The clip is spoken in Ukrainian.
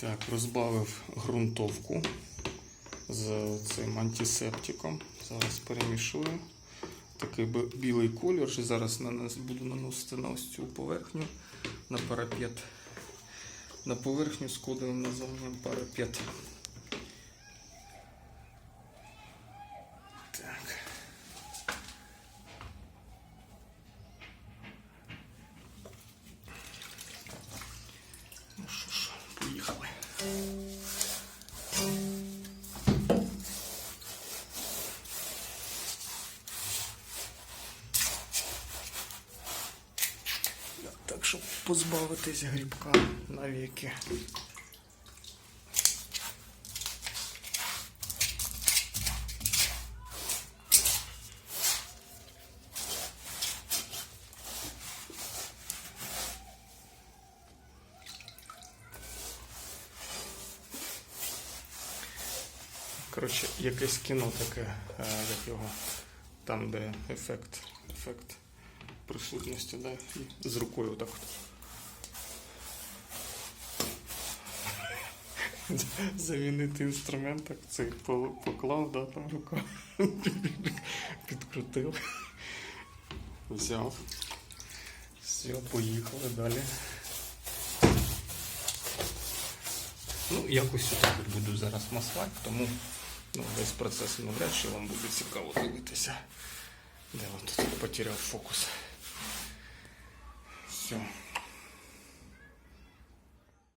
Так, розбавив ґрунтовку з цим антисептиком. Зараз перемішую. Такий білий колір. Зараз буду наносити на ось цю поверхню на парапет. На поверхню з кодовим названням парапет. Так. Ну що ж, поїхали. Так, щоб позбавитись грибка навіки. Коротше, якесь кіно таке, е, як його, там, де ефект, ефект присутності, да, і з рукою отак от. Замінити інструмент, так цей поклав, да, там рука. Підкрутив. Взяв. Все, поїхали далі. Ну, якось так буду зараз маслати, тому ну, весь процес навряд чи вам буде цікаво дивитися. Де він тут потеряв фокус. Все.